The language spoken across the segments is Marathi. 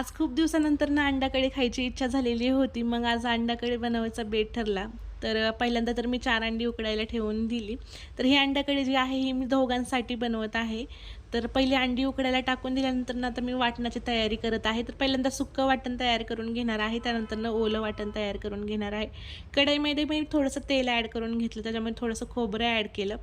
आज खूप दिवसानंतर ना अंडाकडी खायची इच्छा झालेली होती. मग आज अंडाकडी बनवायचा बेट ठरला. तर पहिल्यांदा तर मी चार अंडी उकडायला ठेवून दिली. तर ही अंडाकडी जी आहे ही मी दोघांसाठी बनवत आहे. तर पहिली अंडी उकडायला टाकून दिल्यानंतर ना आता मी वाटणाची तयारी करत आहे. तर पहिल्यांदा सुक्कं वाटण तयार करून घेणार आहे. त्यानंतर ना ओलं वाटण तयार करून घेणार आहे. कढईमध्ये मी थोडंसं तेल ॲड करून घेतलं. त्याच्यामध्ये थोडंसं खोबरं ॲड केलं.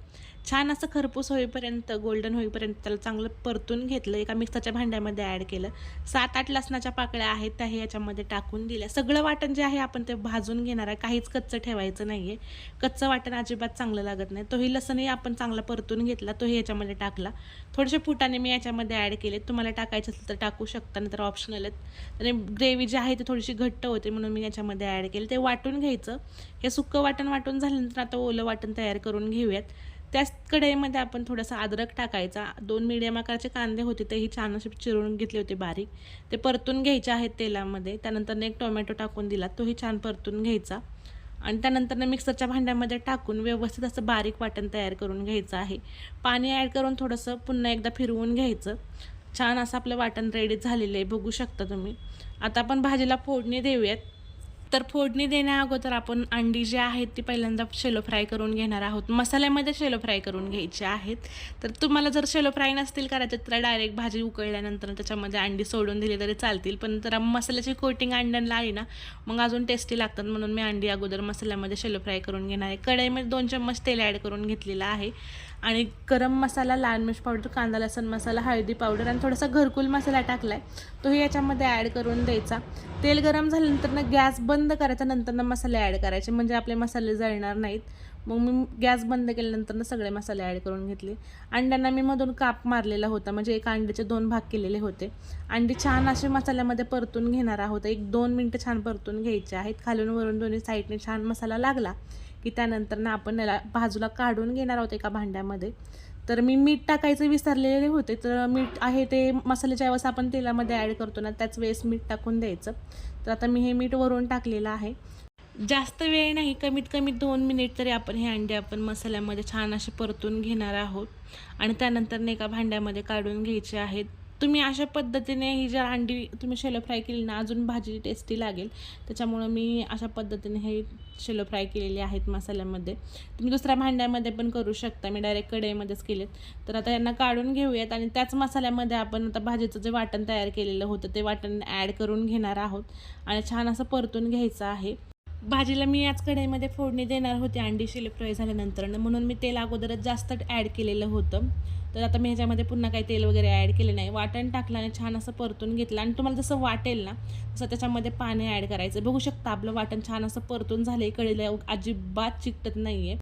छान असं खरपूस होईपर्यंत गोल्डन होईपर्यंत त्याला चांगलं परतून घेतलं. एका मिक्सरच्या भांड्यामध्ये ॲड केलं. सात आठ लसणाच्या पाकळ्या आहेत. त्या हे याच्यामध्ये टाकून दिल्या. सगळं वाटण जे आहे आपण ते भाजून घेणार आहे. काहीच कच्चं ठेवायचं नाही आहे कच्चं वाटण अजिबात चांगलं लागत नाही. तोही लसणही आपण चांगला परतून घेतला. तोही याच्यामध्ये टाकला. थोडेसे फुटाने मी याच्यामध्ये ॲड केले तुम्हाला टाकायचं असेल तर टाकू शकता नंतर ऑप्शनल आहेत. आणि ग्रेव्ही जी आहे ती थोडीशी घट्ट होते म्हणून मी याच्यामध्ये ॲड केले. ते वाटून घ्यायचं. हे सुक्कं वाटण वाटून झाल्यानंतर आता ओलं वाटण तयार करून घेऊयात. त्याच कढईमध्ये आपण थोडासा अद्रक टाकायचा. दोन मिडियम आकाराचे कांदे होते तेही छान असे चिरून घेतले होते बारीक. ते परतून घ्यायचे आहेत तेलामध्ये. त्यानंतर एक टोमॅटो टाकून दिला. तोही छान परतून घ्यायचा. आणि त्यानंतर मिक्सरच्या भांड्यामध्ये टाकून व्यवस्थित असं बारीक वाटण तयार करून घ्यायचं आहे. पाणी ॲड करून थोडंसं पुन्हा एकदा फिरवून घ्यायचं. छान असं आपलं वाटण रेडी झालेलं आहे बघू शकता तुम्ही. आता आपण भाजीला फोडणी देऊयात. तर फोडणी देण्या अगोदर आपण अंडी जी आहेत ती पहिल्यांदा शेलो फ्राय करून घेणार आहोत. मसाल्यामध्ये शेलो फ्राय करून घ्यायचे आहेत. तर तुम्हाला जर शेलो फ्राय नसतील करायचे तर डायरेक्ट भाजी उकळल्यानंतर त्याच्यामध्ये अंडी सोडून दिली तरी चालतील. पण तर मसाल्याची कोटिंग अंड्यांना आली ना मग अजून टेस्टी लागतात. म्हणून मी अंडी अगोदर मसाल्यामध्ये शेलो फ्राय करून घेणार आहे. कढईमध्ये दोन चम्मच तेल ॲड करून घेतलेलं आहे. आणि गरम मसाला लाल मिर्च पावडर कांदा लसण मसाला हळदी पावडर आणि थोडासा घरकुल मसाला टाकला आहे तोही याच्यामध्ये ॲड करून द्यायचा. तेल गरम झाल्यानंतर ना गॅस बंद करायचा नंतर ना मसाले ॲड करायचे. म्हणजे आपले मसाले जळणार नाहीत. मग मी गॅस बंद केल्यानंतर ना सगळे मसाले ॲड करून घेतले. अंड्यांना मी मधून काप मारलेला होता. म्हणजे एका अंड्याचे दोन भाग केलेले होते. अंडी छान असे मसाल्यामध्ये परतून घेणार आहोत. एक दोन मिनटं छान परतून घ्यायचे आहेत. खालून वरून दोन्ही साईडने छान मसाला लागला. की त्यानंतर ना आपण याला बाजूला काढून घेणार आहोत एका भांड्यामध्ये. तर मी मीठ टाकायचे विसरलेले होते तर मीठ आहे ते मसाल्याच्या वेळेस आपण तेलामध्ये ॲड करतो ना त्याच वेळेस मीठ टाकून द्यायचं. तर आता मी हे मीठ वरून टाकलेलं आहे. जास्त वेळ नाही कमीत कमी दोन मिनिट तरी आपण हे अंडे आपण मसाल्यामध्ये छान असे परतून घेणार आहोत. आणि त्यानंतर एका भांड्यामध्ये काढून घ्यायचे आहेत. तुम्ही अशा पद्धतीने ही जर अंडी तुम्ही शेलो फ्राय केली ना अजून भाजी टेस्टी लागेल. त्याच्यामुळं मी अशा पद्धतीने हे शेलो फ्राय केलेले आहेत मसाल्यामध्ये. तुम्ही दुसऱ्या भांड्यामध्ये पण करू शकता. मी डायरेक्ट कढईमध्येच केलेत. तर आता यांना काढून घेऊयात आणि त्याच मसाल्यामध्ये आपण आता भाजीचं जे वाटण तयार केलेलं होतं ते वाटण ॲड करून घेणार आहोत. आणि छान असं परतून घ्यायचं आहे. भाजीला मी याच कढईमध्ये फोडणी देणार होते. अंडी शिले फ्राय झाल्यानंतर म्हणून मी तेल अगोदरच जास्त ॲड केलेलं होतं. तर आता मी ह्याच्यामध्ये पुन्हा काही तेल वगैरे ॲड केले नाही. वाटण टाकलं आणि छान असं परतून घेतलं. आणि तुम्हाला जसं वाटेल ना तसं त्याच्यामध्ये पाणी ॲड करायचं. बघू शकता आपलं वाटण छान असं परतून झालं आहे कढईला अजिबात चिकटत नाही आहे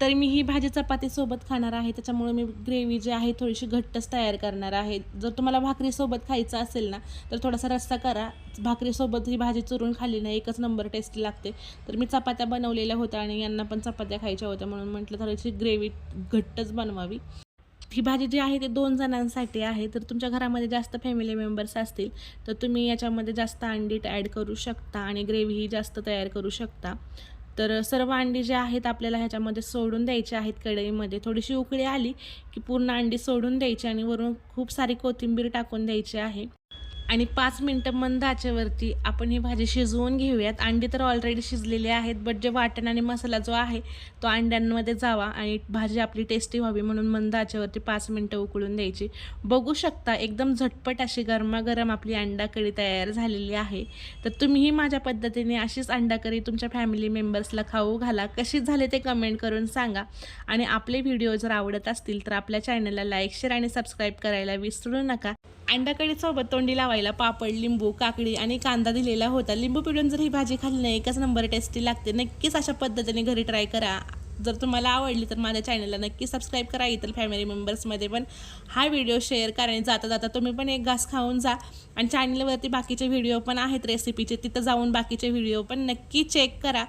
तर मी ही भाजी चपातीसोबत खाणार आहे. त्याच्यामुळे मी ग्रेव्ही जी आहे थोडीशी घट्टच तयार करणार आहे. जर तुम्हाला भाकरीसोबत खायचं असेल ना तर थोडासा रस्सा करा. भाकरीसोबत ही भाजी चुरून खाल्ली ना एकच नंबर टेस्टी लागते. तर मी चपात्या बनवलेल्या होत्या आणि यांना पण चपात्या खायच्या होत्या म्हणून म्हटलं थोडीशी ग्रेव्ही घट्टच बनवावी. ही भाजी जी आहे ती दोन जणांसाठी आहे. तर तुमच्या घरामध्ये जास्त फॅमिली मेंबर्स असतील तर तुम्ही याच्यामध्ये जास्त अंडी ॲड करू शकता आणि ग्रेव्ही जास्त तयार करू शकता. तर सर्व अंडी जे आहेत आपल्याला ह्याच्यामध्ये सोडून द्यायचे आहेत कढईमध्ये. थोडीशी उकळी आली की पूर्ण अंडी सोडून द्यायची आणि वरून खूप सारी कोथिंबीर टाकून द्यायची आहे. आणि पाच मिनटं मंद आचेवरती आपण ही भाजी शिजवून घेऊयात. अंडी तर ऑलरेडी शिजलेली आहेत बट जे वाटण आणि मसाला जो आहे तो अंड्यांमध्ये जावा आणि भाजी आपली टेस्टी व्हावी म्हणून मंद आचेवरती पाच मिनटं उकळून द्यायची. बघू शकता एकदम झटपट अशी गरमागरम आपली अंडा कढी तयार झालेली आहे. तर तुम्हीही माझ्या पद्धतीने अशीच अंडा करी तुमच्या फॅमिली मेंबर्सला खाऊ घाला. कशी झाले ते कमेंट करून सांगा. आणि आपले व्हिडिओ जर आवडत असतील तर आपल्या चॅनलला लाईक शेअर आणि सबस्क्राईब करायला विसरू नका. अंडाकडीसोबत तोंडी लावायला पापड लिंबू काकडी आणि कांदा दिलेला होता. लिंबू पिळून जर ही भाजी खाल्ली नाही एकच नंबर टेस्टी लागते. नक्कीच अशा पद्धतीने घरी ट्राय करा. जर तुम्हाला आवडली तर माझ्या चॅनलला नक्की सबस्क्राईब करा. इतर फॅमिली मेंबर्समध्ये पण हा व्हिडिओ शेअर करा आणि जाता जाता तुम्ही पण एक घास खाऊन जा. आणि चॅनलवरती बाकीचे व्हिडिओ पण आहेत रेसिपीचे तिथं जाऊन बाकीचे व्हिडिओ पण नक्की चेक करा.